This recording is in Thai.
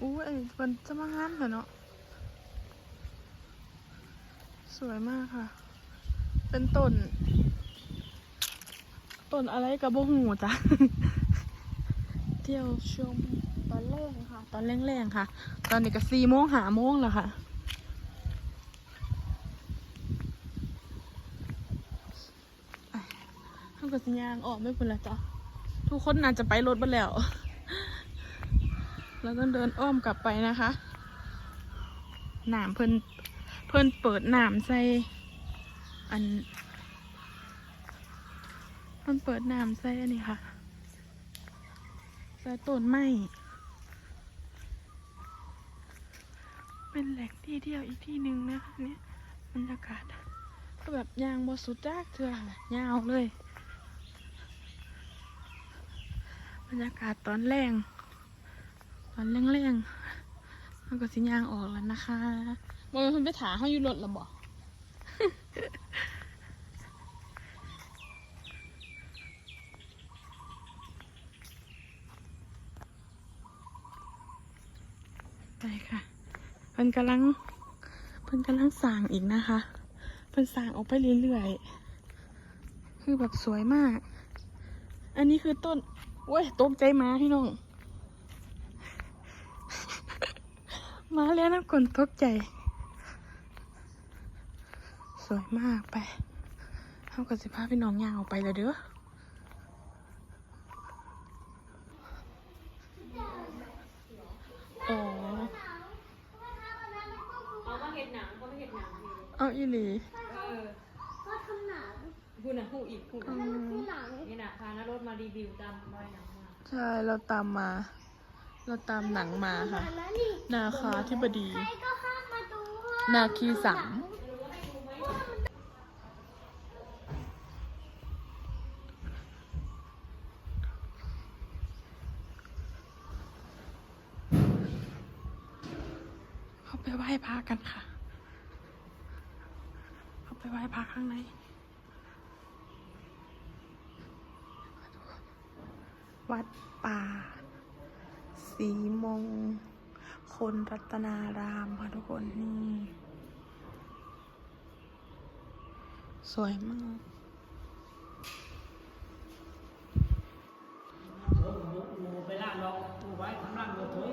อู้ไอ้มันจะมางามเหรอเนาะ สวยมากค่ะ เป็นต้น ต้นอะไรกับโบหูจ้ะ เที่ยวชมตอนแรกค่ะ ตอนแรงๆค่ะ ตอนนี้ก็สี่โมงหาโมงแล้วค่ะทำกับสัญญาณออกไม่เป็นไรจ้ะ ทุกคนน่าจะไปรถไปแล้ว เราต้องเดินอ้อมกลับไปนะคะหนามเพิ่นเพิ่นเปิดหนามใส่อันเพิ่นเปิดหนามใส่อันนี้ค่ะใส่ต้นไม้เป็นแหล่งที่เที่ยวอีกที่หนึ่งนะคะเนี่ยบรรยากาศก็แบบยางบสุดจากเถื่อยาวเลย บรรยากาศตอนแรง ตอนแรงๆมันก็สิยางออกแล้วนะคะบอยคนไปถาเขาอยู่รถหรอบอกไปค่ะเพิ่นกำลังเพิ่นกำลังสั่งอีกนะคะเพิ่นสั่งออกไปเรื่อยๆ คือแบบสวยมาก อันนี้คือต้นโอ้ยตกใจมาพี่น้อง มาแล้วน้ำกลนตกใจ สวยมากไปเอากับสิพาพี่น้องย่างออกไปเลยเด้ออ๋อเอามาเห็ดหนังเขาไม่เห็ดหนังอยู่เอาอีหลีเออก็ทำหนังพูดนะพูดอีกพูดอือีกมที่หนังนี่นะพานรถมารีวิวตามรอยหนังมา ใช่ เราตามมา เราตามหนังมาค่ะแล้ว นี่นาคาธิบดีใครก็ห้ามมาดูนาคีสามเข้าไปไหว้พระกันค่ะ เข้าไปไหว้พระข้างในวัดป่า สีมง คนรัตนารามค่ะทุกคนนี่ สวยมากไปล่าลองตัไว้ทำร่างตัวถอย